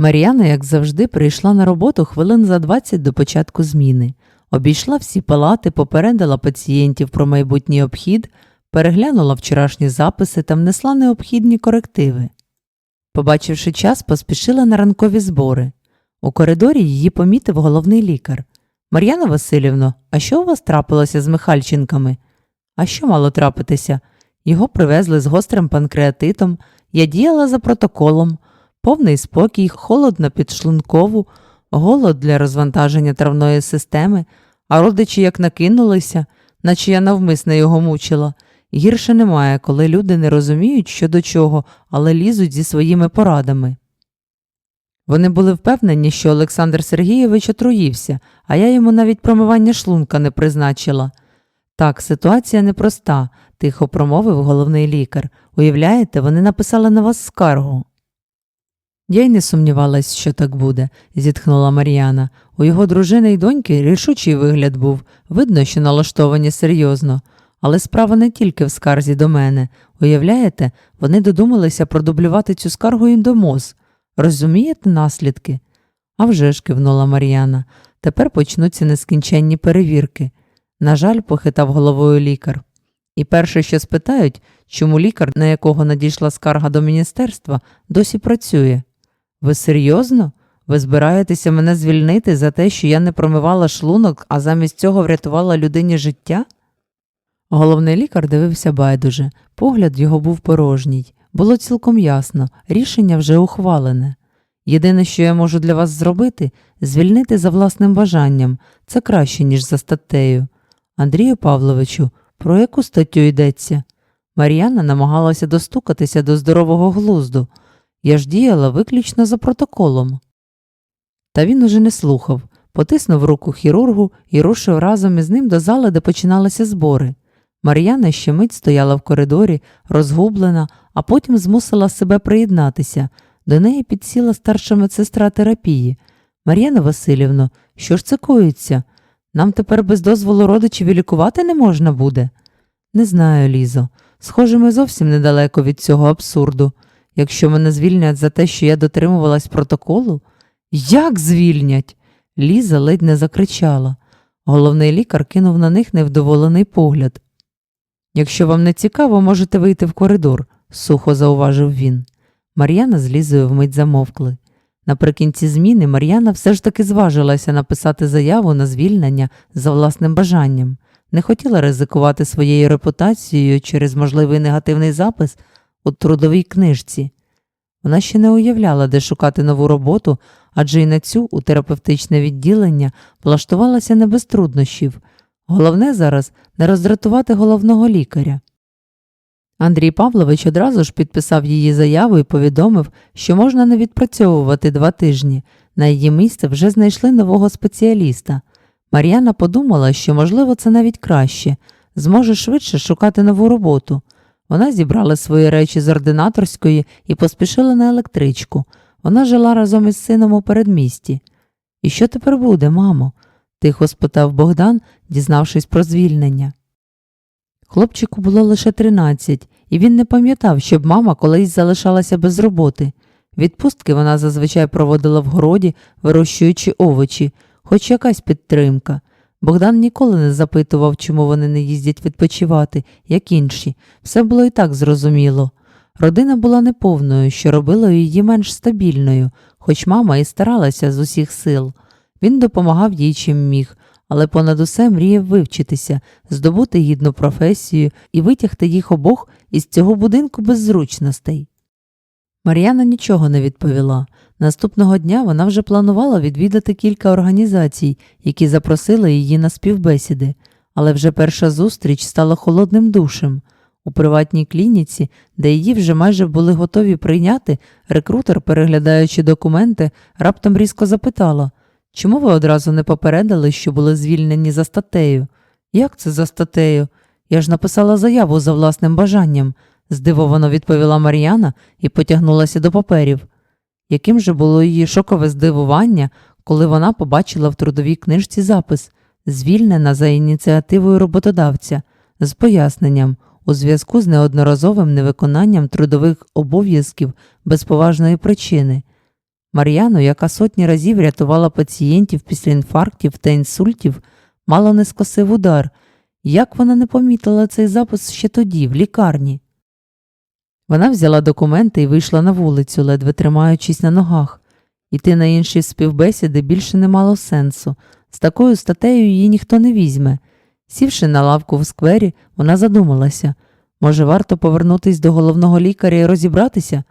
Мар'яна, як завжди, прийшла на роботу хвилин за 20 до початку зміни. Обійшла всі палати, попередила пацієнтів про майбутній обхід, переглянула вчорашні записи та внесла необхідні корективи. Побачивши час, поспішила на ранкові збори. У коридорі її помітив головний лікар. Мар'яна Васильівно, а що у вас трапилося з Михальченками? А що мало трапитися? Його привезли з гострим панкреатитом, я діяла за протоколом, повний спокій, холод на підшлункову, голод для розвантаження травної системи, а родичі як накинулися, наче я навмисно його мучила. Гірше немає, коли люди не розуміють, що до чого, але лізуть зі своїми порадами. Вони були впевнені, що Олександр Сергійович отруївся, а я йому навіть промивання шлунка не призначила. Так, ситуація непроста, тихо промовив головний лікар. Уявляєте, вони написали на вас скаргу. Я й не сумнівалась, що так буде, зітхнула Мар'яна. У його дружини й доньки рішучий вигляд був, видно, що налаштовані серйозно. Але справа не тільки в скарзі до мене. Уявляєте, вони додумалися продублювати цю скаргу і до МОЗ. Розумієте наслідки? «А вже ж», – кивнула Мар'яна. Тепер почнуться нескінченні перевірки. На жаль, похитав головою лікар. І перше, що спитають, чому лікар, на якого надійшла скарга до міністерства, досі працює. Ви серйозно? Ви збираєтеся мене звільнити за те, що я не промивала шлунок, а замість цього врятувала людині життя? Головний лікар дивився байдуже, погляд його був порожній. Було цілком ясно, рішення вже ухвалене. Єдине, що я можу для вас зробити, звільнити за власним бажанням. Це краще, ніж за статтею. Андрію Павловичу, про яку статтю йдеться? Мар'яна намагалася достукатися до здорового глузду. Я ж діяла виключно за протоколом. Та він уже не слухав, потиснув руку хірургу і рушив разом із ним до зали, де починалися збори. Мар'яна ще мить стояла в коридорі, розгублена, а потім змусила себе приєднатися. До неї підсіла старша медсестра терапії. Мар'яна Васильівно, що ж це коїться? Нам тепер без дозволу родичів лікувати не можна буде? Не знаю, Лізо. Схоже, ми зовсім недалеко від цього абсурду. Якщо мене звільнять за те, що я дотримувалась протоколу, як звільнять? Ліза ледь не закричала. Головний лікар кинув на них невдоволений погляд. Якщо вам не цікаво, можете вийти в коридор, сухо зауважив він. Мар'яна з Лізою вмить замовкли. Наприкінці зміни Мар'яна все ж таки зважилася написати заяву на звільнення за власним бажанням, не хотіла ризикувати своєю репутацією через можливий негативний запис у трудовій книжці. Вона ще не уявляла, де шукати нову роботу, адже й на цю у терапевтичне відділення влаштувалася не без труднощів. Головне зараз не роздратувати головного лікаря. Андрій Павлович одразу ж підписав її заяву і повідомив, що можна не відпрацьовувати два тижні. На її місце вже знайшли нового спеціаліста. Мар'яна подумала, що, можливо, це навіть краще, зможе швидше шукати нову роботу. Вона зібрала свої речі з ординаторської і поспішила на електричку. Вона жила разом із сином у передмісті. І що тепер буде, мамо? тихо спитав Богдан, дізнавшись про звільнення. Хлопчику було лише тринадцять, і він не пам'ятав, щоб мама колись залишалася без роботи. Відпустки вона зазвичай проводила в городі, вирощуючи овочі, хоч якась підтримка. Богдан ніколи не запитував, чому вони не їздять відпочивати, як інші. Все було і так зрозуміло. Родина була неповною, що робило її менш стабільною, хоч мама і старалася з усіх сил. Він допомагав їй чим міг, але понад усе мріяв вивчитися, здобути гідну професію і витягти їх обох із цього будинку без зручностей. Мар'яна нічого не відповіла. Наступного дня вона вже планувала відвідати кілька організацій, які запросили її на співбесіди, але вже перша зустріч стала холодним душем. У приватній клініці, де її вже майже були готові прийняти, рекрутер, переглядаючи документи, раптом різко запитала Чому ви одразу не попередили, що були звільнені за статтею? Як це за статтею? Я ж написала заяву за власним бажанням, здивовано відповіла Мар'яна і потягнулася до паперів. Яким же було її шокове здивування, коли вона побачила в трудовій книжці запис, звільнена за ініціативою роботодавця, з поясненням у зв'язку з неодноразовим невиконанням трудових обов'язків без поважної причини. Мар'яну, яка сотні разів рятувала пацієнтів після інфарктів та інсультів, мало не скосив удар. Як вона не помітила цей запис ще тоді, в лікарні? Вона взяла документи і вийшла на вулицю, ледве тримаючись на ногах. Іти на інші співбесіди більше не мало сенсу. З такою статтею її ніхто не візьме. Сівши на лавку в сквері, вона задумалася може, варто повернутись до головного лікаря і розібратися,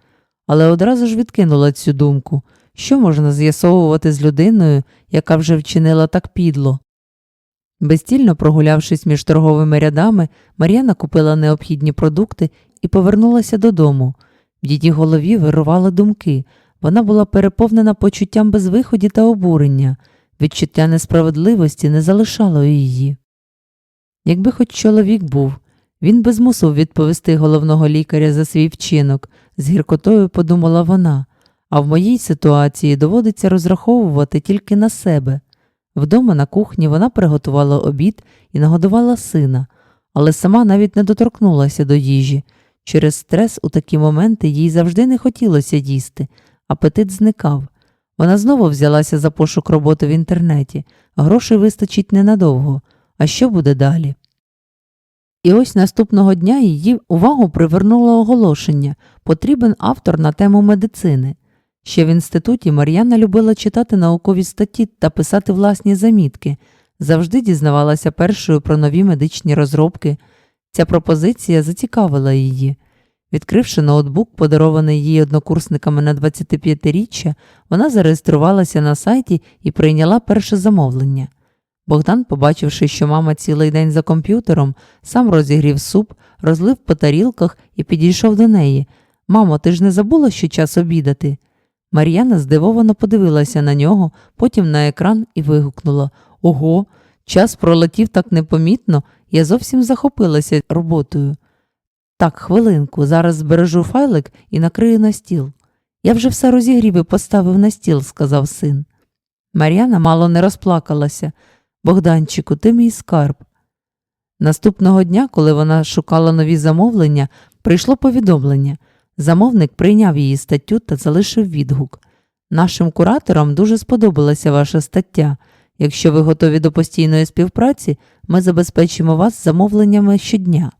але одразу ж відкинула цю думку що можна з'ясовувати з людиною, яка вже вчинила так підло. Безтільно прогулявшись між торговими рядами, Мар'яна купила необхідні продукти і повернулася додому. В її голові вирували думки. Вона була переповнена почуттям безвиході та обурення, відчуття несправедливості не залишало її. Якби хоч чоловік був, він би змусив відповісти головного лікаря за свій вчинок, з гіркотою подумала вона, а в моїй ситуації доводиться розраховувати тільки на себе. Вдома на кухні вона приготувала обід і нагодувала сина, але сама навіть не доторкнулася до їжі. Через стрес у такі моменти їй завжди не хотілося їсти, апетит зникав. Вона знову взялася за пошук роботи в інтернеті, грошей вистачить ненадовго. А що буде далі? І ось наступного дня її увагу привернуло оголошення потрібен автор на тему медицини. Ще в інституті Мар'яна любила читати наукові статті та писати власні замітки, завжди дізнавалася першою про нові медичні розробки. Ця пропозиція зацікавила її. Відкривши ноутбук, подарований їй однокурсниками на 25-річчя, вона зареєструвалася на сайті і прийняла перше замовлення. Богдан, побачивши, що мама цілий день за комп'ютером, сам розігрів суп, розлив по тарілках і підійшов до неї. Мамо, ти ж не забула, що час обідати? Мар'яна здивовано подивилася на нього, потім на екран і вигукнула Ого, час пролетів так непомітно, я зовсім захопилася роботою. Так, хвилинку, зараз збережу файлик і накрию на стіл. Я вже все розігрів і поставив на стіл, сказав син. Мар'яна мало не розплакалася. Богданчику, ти мій скарб. Наступного дня, коли вона шукала нові замовлення, прийшло повідомлення. Замовник прийняв її статтю та залишив відгук. Нашим кураторам дуже сподобалася ваша стаття. Якщо ви готові до постійної співпраці, ми забезпечимо вас замовленнями щодня.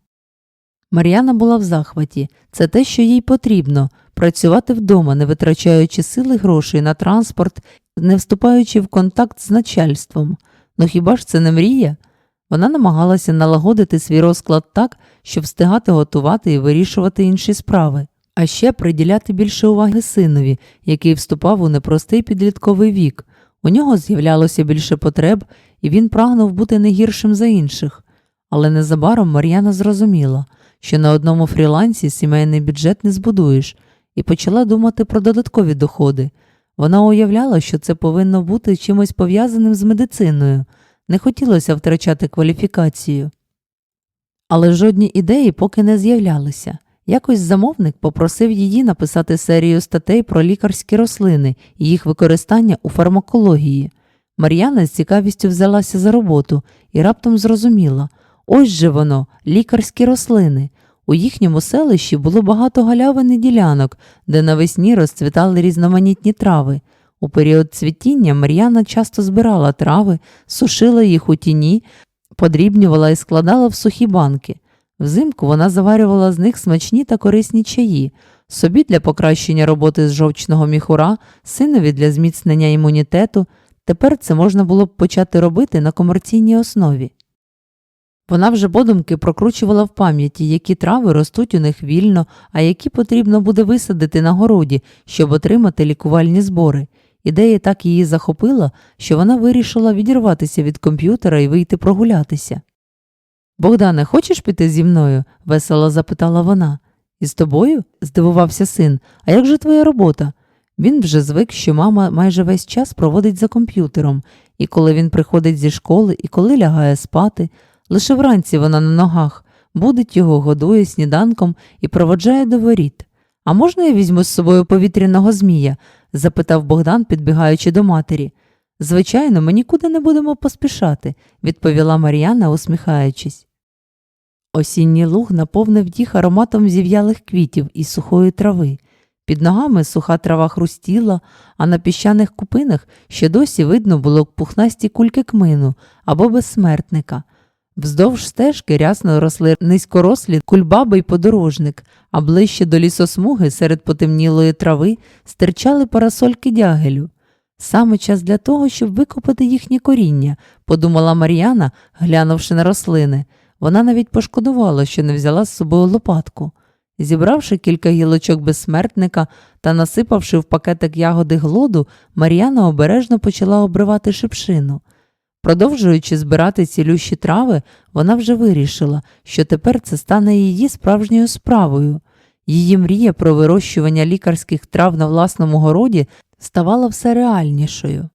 Мар'яна була в захваті. Це те, що їй потрібно працювати вдома, не витрачаючи сили грошей на транспорт, не вступаючи в контакт з начальством. Ну хіба ж це не мрія? Вона намагалася налагодити свій розклад так, щоб встигати готувати і вирішувати інші справи, а ще приділяти більше уваги синові, який вступав у непростий підлітковий вік. У нього з'являлося більше потреб, і він прагнув бути не гіршим за інших. Але незабаром Мар'яна зрозуміла, що на одному фрілансі сімейний бюджет не збудуєш, і почала думати про додаткові доходи. Вона уявляла, що це повинно бути чимось пов'язаним з медициною, не хотілося втрачати кваліфікацію. Але жодні ідеї поки не з'являлися. Якось замовник попросив її написати серію статей про лікарські рослини і їх використання у фармакології. Мар'яна з цікавістю взялася за роботу і раптом зрозуміла ось же воно, лікарські рослини. У їхньому селищі було багато галявин і ділянок, де навесні розцвітали різноманітні трави. У період цвітіння Мар'яна часто збирала трави, сушила їх у тіні, подрібнювала і складала в сухі банки. Взимку вона заварювала з них смачні та корисні чаї, собі для покращення роботи з жовчного міхура, синові для зміцнення імунітету. Тепер це можна було б почати робити на комерційній основі. Вона вже подумки прокручувала в пам'яті, які трави ростуть у них вільно, а які потрібно буде висадити на городі, щоб отримати лікувальні збори. Ідея так її захопила, що вона вирішила відірватися від комп'ютера і вийти прогулятися. Богдане, хочеш піти зі мною? весело запитала вона. Із тобою? здивувався син. А як же твоя робота? Він вже звик, що мама майже весь час проводить за комп'ютером, і коли він приходить зі школи, і коли лягає спати. Лише вранці вона на ногах, будить його, годує сніданком і проводжає до воріт. А можна я візьму з собою повітряного змія? запитав Богдан, підбігаючи до матері. Звичайно, ми нікуди не будемо поспішати, відповіла Мар'яна, усміхаючись. Осінній луг наповнив їх ароматом зів'ялих квітів і сухої трави. Під ногами суха трава хрустіла, а на піщаних купинах ще досі видно було пухнасті кульки кмину або безсмертника. Вздовж стежки рясно росли низькорослі кульбаби й подорожник, а ближче до лісосмуги серед потемнілої трави стирчали парасольки дягелю. Саме час для того, щоб викопати їхнє коріння, подумала Мар'яна, глянувши на рослини. Вона навіть пошкодувала, що не взяла з собою лопатку. Зібравши кілька гілочок безсмертника та насипавши в пакетик ягоди глоду, Мар'яна обережно почала обривати шипшину. Продовжуючи збирати цілющі трави, вона вже вирішила, що тепер це стане її справжньою справою. Її мрія про вирощування лікарських трав на власному городі ставала все реальнішою.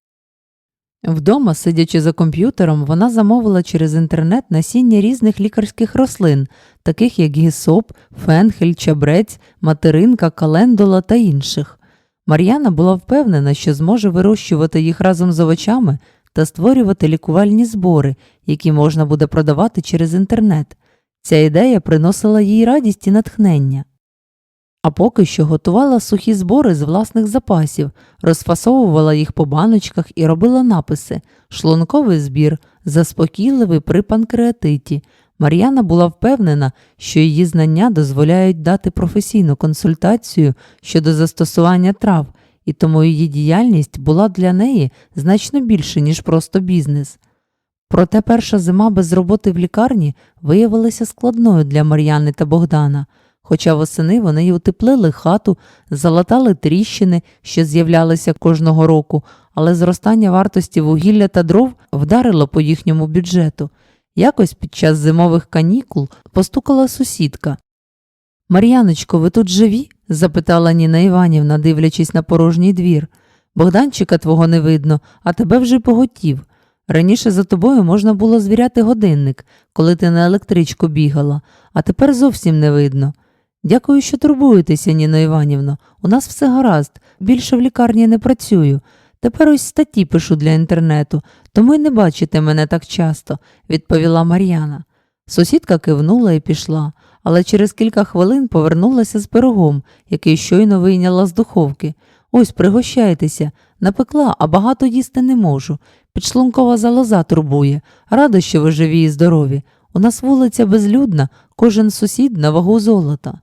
Вдома, сидячи за комп'ютером, вона замовила через інтернет насіння різних лікарських рослин, таких як гісоп, фенхель, чабрець, материнка, календула та інших. Мар'яна була впевнена, що зможе вирощувати їх разом з овочами та створювати лікувальні збори, які можна буде продавати через інтернет. Ця ідея приносила їй радість і натхнення. А поки що готувала сухі збори з власних запасів, розфасовувала їх по баночках і робила написи шлунковий збір, заспокійливий при панкреатиті. Мар'яна була впевнена, що її знання дозволяють дати професійну консультацію щодо застосування трав, і тому її діяльність була для неї значно більше, ніж просто бізнес. Проте перша зима без роботи в лікарні виявилася складною для Мар'яни та Богдана. Хоча восени вони й утеплили хату, залатали тріщини, що з'являлися кожного року, але зростання вартості вугілля та дров вдарило по їхньому бюджету. Якось під час зимових канікул постукала сусідка. Мар'яночко, ви тут живі? запитала Ніна Іванівна, дивлячись на порожній двір. Богданчика твого не видно, а тебе вже поготів. Раніше за тобою можна було звіряти годинник, коли ти на електричку бігала, а тепер зовсім не видно. Дякую, що турбуєтеся, Ніно Іванівно. У нас все гаразд, більше в лікарні не працюю. Тепер ось статті пишу для інтернету, тому й не бачите мене так часто, відповіла Мар'яна. Сусідка кивнула і пішла, але через кілька хвилин повернулася з пирогом, який щойно вийняла з духовки. Ось пригощайтеся, напекла, а багато їсти не можу. Підшлункова залоза турбує. Рада, що ви живі і здорові. У нас вулиця безлюдна, кожен сусід на вагу золота.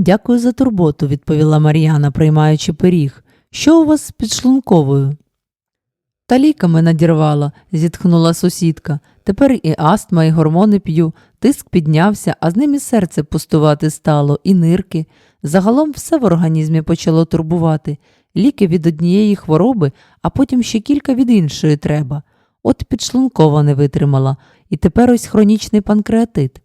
Дякую за турботу, відповіла Мар'яна, приймаючи пиріг. Що у вас з підшлунковою? Та ліками надірвала, зітхнула сусідка. Тепер і астма, і гормони п'ю. Тиск піднявся, а з ним і серце пустувати стало, і нирки. Загалом все в організмі почало турбувати. Ліки від однієї хвороби, а потім ще кілька від іншої треба. От підшлункова не витримала, і тепер ось хронічний панкреатит.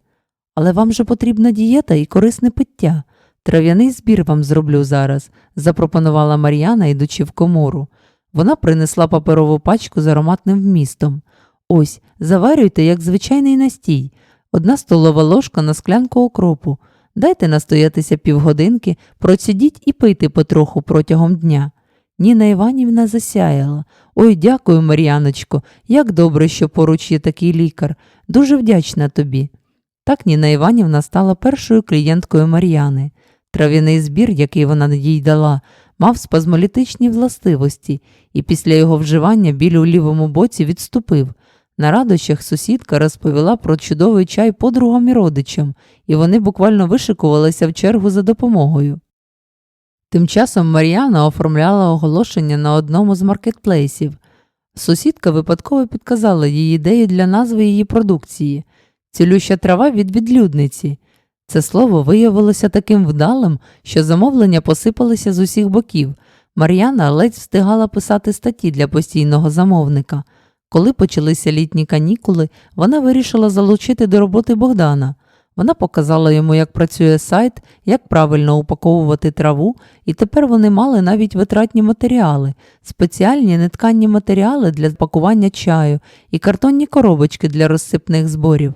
Але вам же потрібна дієта і корисне пиття. Трав'яний збір вам зроблю зараз, запропонувала Мар'яна, йдучи в комору. Вона принесла паперову пачку з ароматним вмістом. Ось, заварюйте, як звичайний настій, одна столова ложка на склянку окропу. Дайте настоятися півгодинки, процідіть і пийте потроху протягом дня. Ніна Іванівна засяяла. Ой, дякую, Мар'яночко, як добре, що поруч є такий лікар. Дуже вдячна тобі. Так Ніна Іванівна стала першою клієнткою Мар'яни. Трав'яний збір, який вона їй дала, мав спазмолітичні властивості, і після його вживання біль у лівому боці відступив. На радощах сусідка розповіла про чудовий чай подругам і родичам, і вони буквально вишикувалися в чергу за допомогою. Тим часом Мар'яна оформляла оголошення на одному з маркетплейсів. Сусідка випадково підказала їй ідею для назви її продукції цілюща трава від відлюдниці. Це слово виявилося таким вдалим, що замовлення посипалися з усіх боків. Мар'яна ледь встигала писати статті для постійного замовника. Коли почалися літні канікули, вона вирішила залучити до роботи Богдана. Вона показала йому, як працює сайт, як правильно упаковувати траву, і тепер вони мали навіть витратні матеріали, спеціальні нетканні матеріали для пакування чаю і картонні коробочки для розсипних зборів.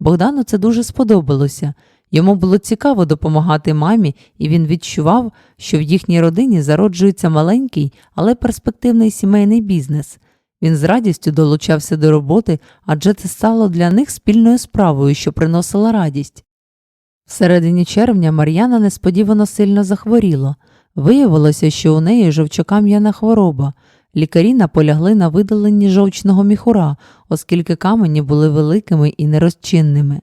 Богдану це дуже сподобалося. Йому було цікаво допомагати мамі, і він відчував, що в їхній родині зароджується маленький, але перспективний сімейний бізнес. Він з радістю долучався до роботи, адже це стало для них спільною справою, що приносила радість. В середині червня Мар'яна несподівано сильно захворіла. Виявилося, що у неї жовчокам'яна хвороба. Лікарі наполягли на видаленні жовчного міхура, оскільки камені були великими і нерозчинними.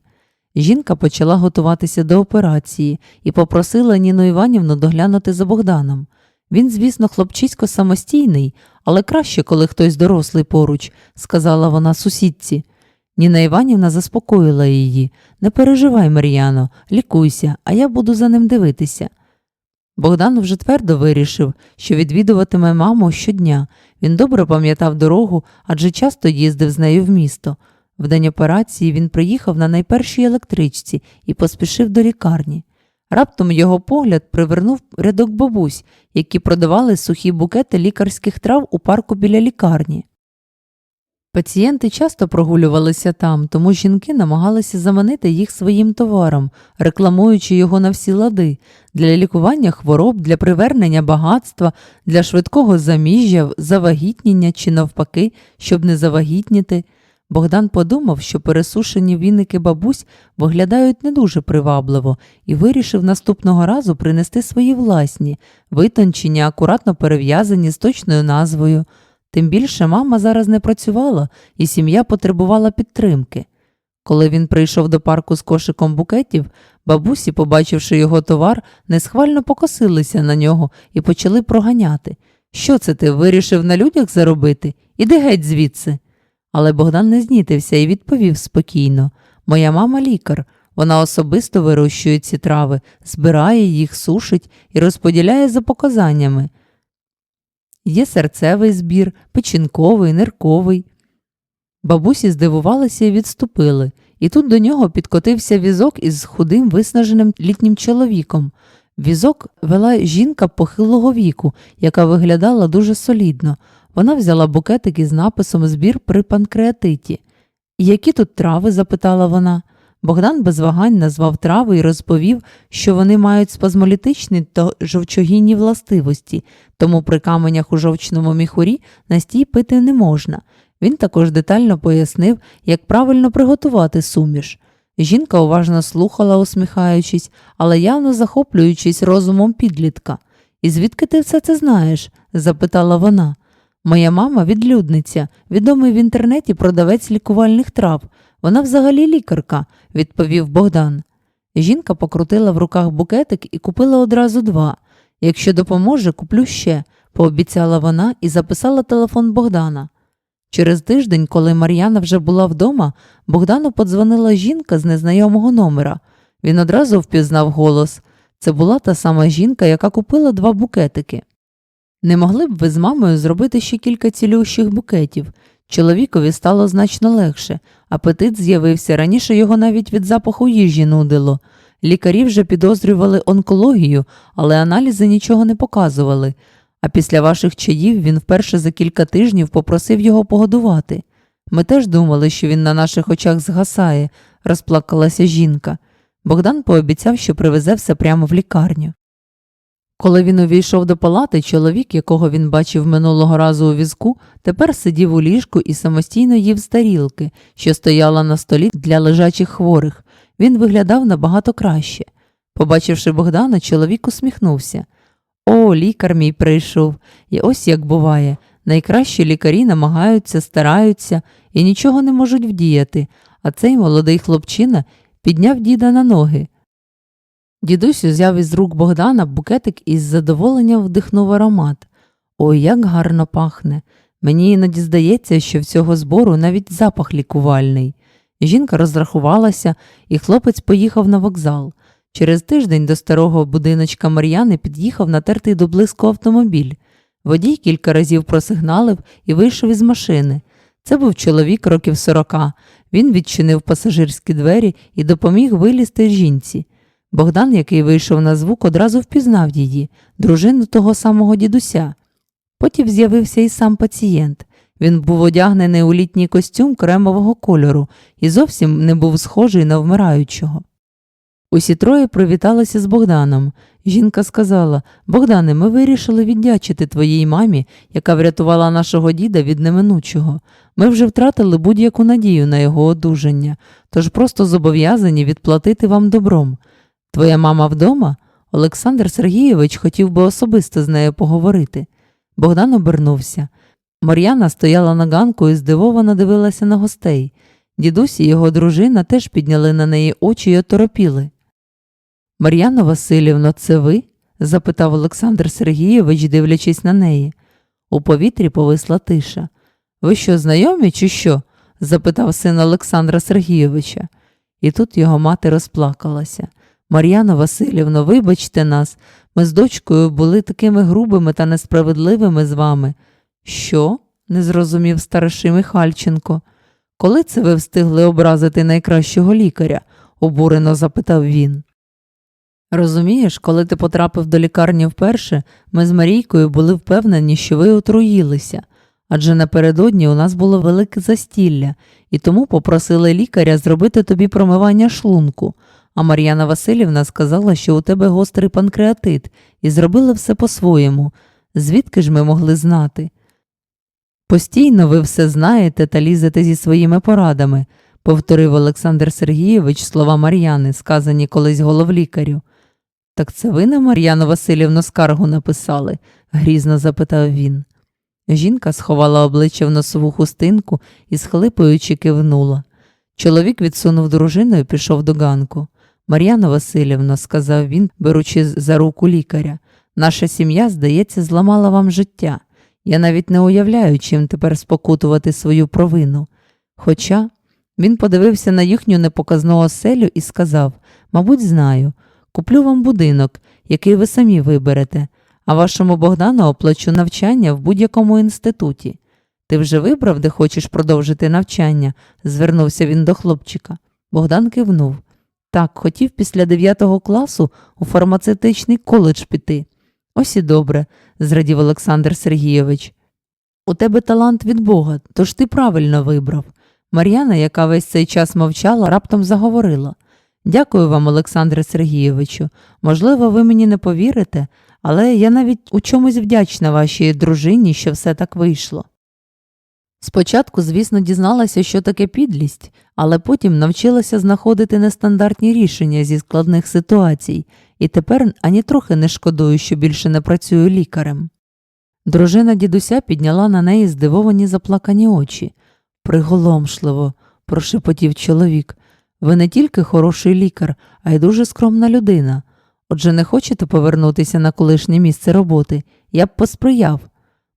Жінка почала готуватися до операції і попросила Ніну Іванівну доглянути за Богданом. Він, звісно, хлопчисько самостійний, але краще, коли хтось дорослий поруч, сказала вона сусідці. Ніна Іванівна заспокоїла її. Не переживай, Мар'яно, лікуйся, а я буду за ним дивитися. Богдан вже твердо вирішив, що відвідуватиме маму щодня. Він добре пам'ятав дорогу, адже часто їздив з нею в місто. В день операції він приїхав на найпершій електричці і поспішив до лікарні. Раптом його погляд привернув рядок бабусь, які продавали сухі букети лікарських трав у парку біля лікарні. Пацієнти часто прогулювалися там, тому жінки намагалися заманити їх своїм товаром, рекламуючи його на всі лади для лікування хвороб, для привернення багатства, для швидкого заміжжя, завагітнення чи навпаки, щоб не завагітніти. Богдан подумав, що пересушені віники бабусь виглядають не дуже привабливо, і вирішив наступного разу принести свої власні, витончені, акуратно перев'язані з точною назвою. Тим більше мама зараз не працювала, і сім'я потребувала підтримки. Коли він прийшов до парку з кошиком букетів, бабусі, побачивши його товар, несхвально покосилися на нього і почали проганяти. Що це ти вирішив на людях заробити? Іди геть звідси. Але Богдан не знітився і відповів спокійно Моя мама лікар. Вона особисто вирощує ці трави, збирає їх, сушить і розподіляє за показаннями. Є серцевий збір, печінковий, нирковий. Бабусі здивувалися і відступили, і тут до нього підкотився візок із худим виснаженим літнім чоловіком. Візок вела жінка похилого віку, яка виглядала дуже солідно. Вона взяла букетик із написом Збір при панкреатиті. Які тут трави? запитала вона. Богдан без вагань назвав трави і розповів, що вони мають спазмолітичні та жовчогінні властивості, тому при каменях у жовчному міхурі настій пити не можна. Він також детально пояснив, як правильно приготувати суміш. Жінка уважно слухала, усміхаючись, але явно захоплюючись розумом підлітка. І звідки ти все це знаєш? запитала вона. Моя мама відлюдниця, відомий в інтернеті продавець лікувальних трав. Вона взагалі лікарка, відповів Богдан. Жінка покрутила в руках букетик і купила одразу два. Якщо допоможе, куплю ще, пообіцяла вона і записала телефон Богдана. Через тиждень, коли Мар'яна вже була вдома, Богдану подзвонила жінка з незнайомого номера. Він одразу впізнав голос. Це була та сама жінка, яка купила два букетики. Не могли б ви з мамою зробити ще кілька цілющих букетів? Чоловікові стало значно легше, апетит з'явився, раніше його навіть від запаху їжі нудило. Лікарі вже підозрювали онкологію, але аналізи нічого не показували. А після ваших чаїв він вперше за кілька тижнів попросив його погодувати. Ми теж думали, що він на наших очах згасає, розплакалася жінка. Богдан пообіцяв, що привезе все прямо в лікарню. Коли він увійшов до палати, чоловік, якого він бачив минулого разу у візку, тепер сидів у ліжку і самостійно їв з тарілки, що стояла на столі для лежачих хворих. Він виглядав набагато краще. Побачивши Богдана, чоловік усміхнувся. О, лікар мій прийшов. І ось як буває. Найкращі лікарі намагаються, стараються і нічого не можуть вдіяти, а цей молодий хлопчина підняв діда на ноги. Дідусь узяв із рук Богдана букетик і з задоволенням вдихнув аромат. Ой, як гарно пахне. Мені іноді здається, що в цього збору навіть запах лікувальний. Жінка розрахувалася, і хлопець поїхав на вокзал. Через тиждень до старого будиночка Мар'яни під'їхав натертий до блиску автомобіль. Водій кілька разів просигналив і вийшов із машини. Це був чоловік років сорока. Він відчинив пасажирські двері і допоміг вилізти жінці. Богдан, який вийшов на звук, одразу впізнав її, дружину того самого дідуся. Потім з'явився і сам пацієнт. Він був одягнений у літній костюм кремового кольору і зовсім не був схожий на вмираючого. Усі троє привіталися з Богданом. Жінка сказала Богдане, ми вирішили віддячити твоїй мамі, яка врятувала нашого діда від неминучого. Ми вже втратили будь-яку надію на його одужання, тож просто зобов'язані відплатити вам добром. Твоя мама вдома? Олександр Сергійович хотів би особисто з нею поговорити. Богдан обернувся. Мар'яна стояла на ганку і здивовано дивилася на гостей. Дідусь і його дружина теж підняли на неї очі й оторопіли. Мар'яно Васильівно, це ви? запитав Олександр Сергійович, дивлячись на неї. У повітрі повисла тиша. Ви що, знайомі, чи що? запитав син Олександра Сергійовича. І тут його мати розплакалася. Мар'яно Васильівно, вибачте нас, ми з дочкою були такими грубими та несправедливими з вами. Що? не зрозумів старший Михальченко. Коли це ви встигли образити найкращого лікаря? обурено запитав він. Розумієш, коли ти потрапив до лікарні вперше, ми з Марійкою були впевнені, що ви отруїлися, адже напередодні у нас було велике застілля, і тому попросили лікаря зробити тобі промивання шлунку. А Мар'яна Васильівна сказала, що у тебе гострий панкреатит, і зробила все по-своєму. Звідки ж ми могли знати? Постійно ви все знаєте та лізете зі своїми порадами, повторив Олександр Сергійович слова Мар'яни, сказані колись головлікарю. Так це ви на Мар'яну Васильівну скаргу написали? грізно запитав він. Жінка сховала обличчя в носову хустинку і, схлипуючи, кивнула. Чоловік відсунув дружину і пішов до ганку. Мар'яна Васильівна, сказав він, беручи за руку лікаря, наша сім'я, здається, зламала вам життя. Я навіть не уявляю, чим тепер спокутувати свою провину. Хоча він подивився на їхню непоказну оселю і сказав Мабуть, знаю, куплю вам будинок, який ви самі виберете, а вашому Богдану оплачу навчання в будь-якому інституті. Ти вже вибрав, де хочеш продовжити навчання? звернувся він до хлопчика. Богдан кивнув. Так, хотів після 9 класу у фармацевтичний коледж піти. Ось і добре, зрадів Олександр Сергійович. У тебе талант від Бога, тож ти правильно вибрав. Мар'яна, яка весь цей час мовчала, раптом заговорила. Дякую вам, Олександре Сергійовичу. Можливо, ви мені не повірите, але я навіть у чомусь вдячна вашій дружині, що все так вийшло. Спочатку, звісно, дізналася, що таке підлість, але потім навчилася знаходити нестандартні рішення зі складних ситуацій, і тепер ані трохи не шкодую, що більше не працюю лікарем. Дружина дідуся підняла на неї здивовані заплакані очі. Приголомшливо, прошепотів чоловік. Ви не тільки хороший лікар, а й дуже скромна людина. Отже, не хочете повернутися на колишнє місце роботи? Я б посприяв.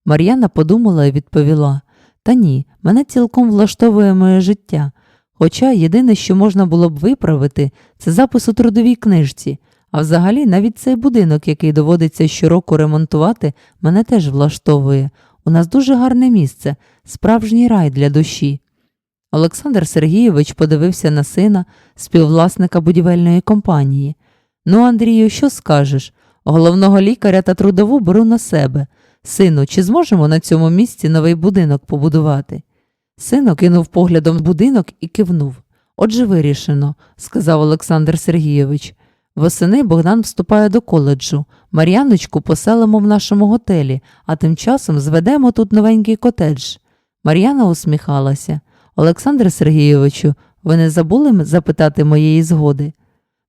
Мар'яна подумала і відповіла Та ні, мене цілком влаштовує моє життя. Хоча єдине, що можна було б виправити, це запис у трудовій книжці, а взагалі навіть цей будинок, який доводиться щороку ремонтувати, мене теж влаштовує. У нас дуже гарне місце, справжній рай для душі. Олександр Сергійович подивився на сина, співвласника будівельної компанії. Ну, Андрію, що скажеш? Головного лікаря та трудову беру на себе. Сину, чи зможемо на цьому місці новий будинок побудувати? Син кинув поглядом будинок і кивнув. Отже, вирішено, сказав Олександр Сергійович. Восени Богдан вступає до коледжу. Мар'яночку поселимо в нашому готелі, а тим часом зведемо тут новенький котедж. Мар'яна усміхалася. Олександре Сергійовичу, ви не забули запитати моєї згоди?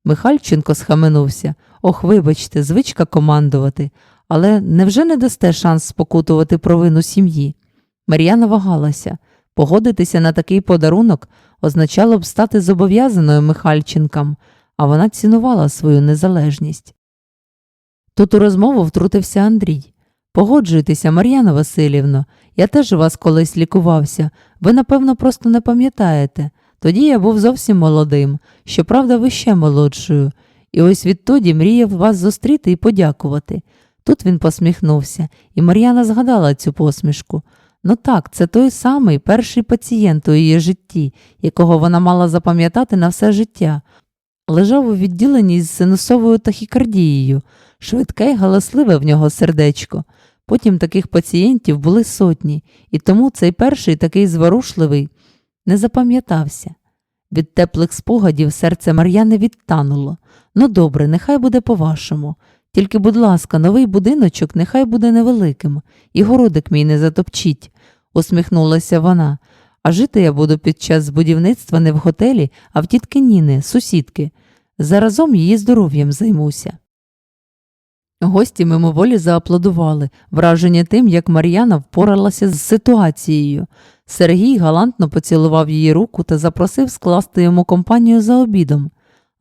Михальченко схаменувся. Ох, вибачте, звичка командувати, але невже не дасте шанс спокутувати провину сім'ї? Мар'яна вагалася. Погодитися на такий подарунок означало б стати зобов'язаною Михальченкам, а вона цінувала свою незалежність. Тут у розмову втрутився Андрій. Погоджуйтеся, Мар'яна Васильівно, я теж у вас колись лікувався. Ви, напевно, просто не пам'ятаєте. Тоді я був зовсім молодим, щоправда, ви ще молодшою, і ось відтоді мріяв вас зустріти і подякувати. Тут він посміхнувся, і Мар'яна згадала цю посмішку. Ну так, це той самий перший пацієнт у її житті, якого вона мала запам'ятати на все життя. Лежав у відділенні з синусовою тахікардією, швидке й галасливе в нього сердечко. Потім таких пацієнтів були сотні, і тому цей перший такий зворушливий не запам'ятався. Від теплих спогадів серце Мар'яни відтануло. Ну добре, нехай буде по-вашому. Тільки, будь ласка, новий будиночок нехай буде невеликим, і городик мій не затопчіть, усміхнулася вона. А жити я буду під час будівництва не в готелі, а в тітки Ніни, сусідки. Заразом її здоров'ям займуся. Гості мимоволі зааплодували, вражені тим, як Мар'яна впоралася з ситуацією. Сергій галантно поцілував її руку та запросив скласти йому компанію за обідом.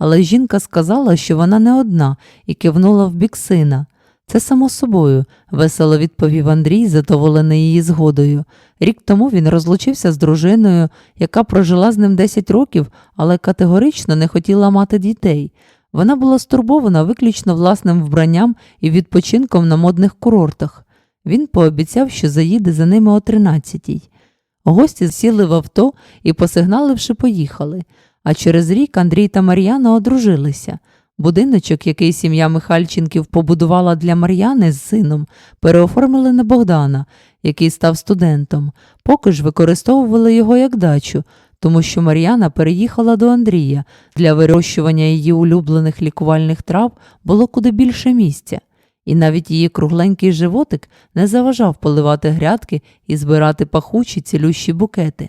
Але жінка сказала, що вона не одна, і кивнула в бік сина. Це само собою, весело відповів Андрій, задоволений її згодою. Рік тому він розлучився з дружиною, яка прожила з ним 10 років, але категорично не хотіла мати дітей. Вона була стурбована виключно власним вбранням і відпочинком на модних курортах. Він пообіцяв, що заїде за ними о 13-й. Гості сіли в авто і, посигналивши, поїхали. А через рік Андрій та Мар'яна одружилися. Будиночок, який сім'я Михальченків побудувала для Мар'яни з сином, переоформили на Богдана, який став студентом. Поки ж використовували його як дачу, тому що Мар'яна переїхала до Андрія. Для вирощування її улюблених лікувальних трав було куди більше місця. І навіть її кругленький животик не заважав поливати грядки і збирати пахучі цілющі букети.